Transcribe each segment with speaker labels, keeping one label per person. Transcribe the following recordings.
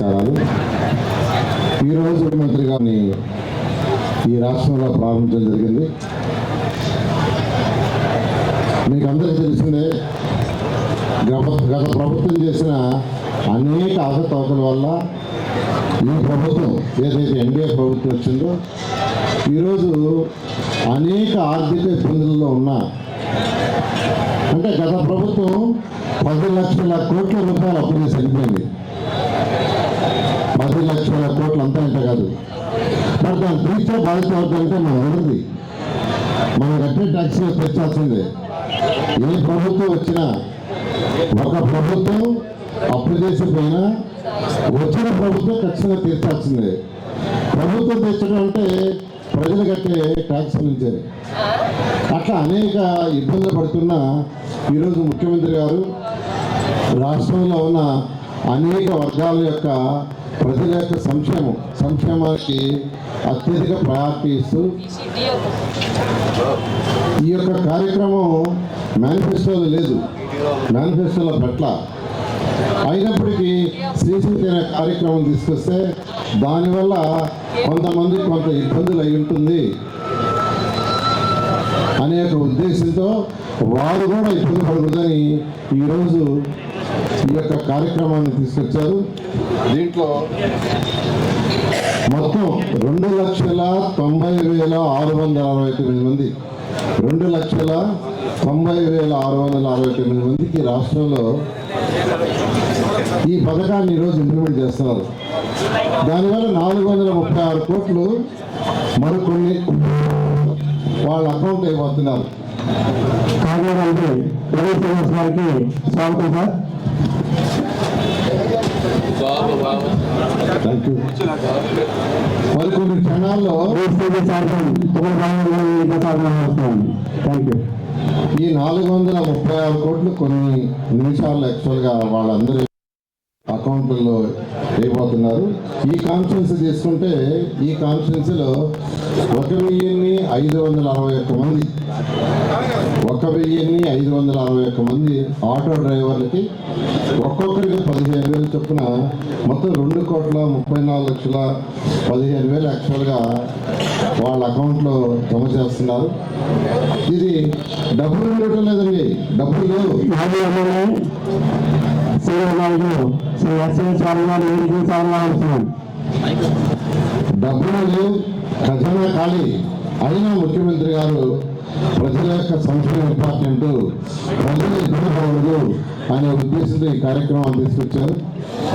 Speaker 1: నమస్కారాలు ఈరోజు ముఖ్యమంత్రి గారిని ఈ రాష్ట్రంలో ప్రారంభించడం జరిగింది. మీకు అందరికీ తెలిసిందే గత గత ప్రభుత్వం చేసిన అనేక అవకతవకల వల్ల ఈ ప్రభుత్వం ఏదైతే ఎన్డీఏ ప్రభుత్వం వచ్చిందో ఈరోజు అనేక ఆర్థిక ఇబ్బందుల్లో ఉన్న అంటే గత ప్రభుత్వం పది లక్షల కోట్ల రూపాయలు అప్పు చేసి వెళ్ళిపోయింది పది లక్షల కోట్లు అంతా ఇంత కాదు. మరి దాని తీర్చే బాధ్యత అవుతుందంటే మన ఎవరిది మనం కట్టే ట్యాక్స్ తెచ్చాల్సిందే ఏ ప్రభుత్వం వచ్చినా ఒక ప్రభుత్వం అప్పు చేసిపోయినా వచ్చిన ప్రభుత్వం ఖచ్చితంగా తీర్చాల్సిందే. ప్రభుత్వం తెచ్చడం అంటే ప్రజలు కట్టే ట్యాక్స్ నుంచే. అట్లా అనేక ఇబ్బందులు పడుతున్న ఈరోజు ముఖ్యమంత్రి గారు రాష్ట్రంలో ఉన్న అనేక వర్గాల యొక్క ప్రజల యొక్క సంక్షేమం సంక్షేమానికి అత్యధిక ప్రయారిటీ ఇస్తూ ఈ యొక్క కార్యక్రమం మేనిఫెస్టోలో లేదు. మేనిఫెస్టోలో పట్ల అయినప్పటికీ శ్రీశక్తి అనే కార్యక్రమం తీసుకొస్తే దానివల్ల కొంతమంది కొంత ఇబ్బందులు అయి ఉంటుంది అనే ఒక ఉద్దేశంతో వారు కూడా ఇబ్బంది పడకూడదని ఈరోజు ఈ యొక్క కార్యక్రమాన్ని తీసుకొచ్చారు. దీంట్లో మొత్తం రెండు లక్షల తొంభై వేల ఆరు వందల అరవై తొమ్మిది మంది రెండు లక్షల తొంభై వేల ఆరు వందల అరవై తొమ్మిది మందికి రాష్ట్రంలో ఈ పథకాన్ని ఈరోజు ఇంప్లిమెంట్ చేస్తున్నారు. దానివల్ల నాలుగు వందల ముప్పై ఆరు కోట్లు మరికొన్ని వాళ్ళ అకౌంట్ అయిపోతున్నారు.
Speaker 2: కాకినాడ అంటే రవి స్వాగతం సార్. వస్తున్నాను థ్యాంక్ యూ
Speaker 1: ఈ నాలుగు వందల ముప్పై ఆరు కోట్లు కొన్ని నిమిషాల్లో యాక్చువల్గా వాళ్ళందరి అకౌంట్లలో అయిపోతున్నారు. ఈ కాన్ఫరెన్స్ తీసుకుంటే ఈ కాన్ఫరెన్స్లో ఒక వెయ్యిన్ని ఐదు వందల అరవై ఒక్క మంది ఒక వెయ్యిన్ని ఐదు వందల అరవై ఒక్క మంది ఆటో డ్రైవర్లకి ఒక్కొక్కరికి పదిహేను వేలు చొప్పున మొత్తం రెండు కోట్ల ముప్పై నాలుగు లక్షల పదిహేను వేలు యాక్చువల్గా వాళ్ళ అకౌంట్లో జమ చేస్తున్నారు. ఇది డబ్బులు ఉండటం లేదండి. డబ్బులు డబ్బులు లేవు. ఖజానా ఖాళీ. అయినా ముఖ్యమంత్రి గారు ప్రజల యొక్క సంక్షేమ ఇంపార్టెంట్ ప్రజలు ఇబ్బంది పడదు అనే ఉద్దేశంతో ఈ కార్యక్రమాన్ని తీసుకొచ్చారు.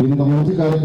Speaker 1: ఇంత మంచి కార్యక్రమం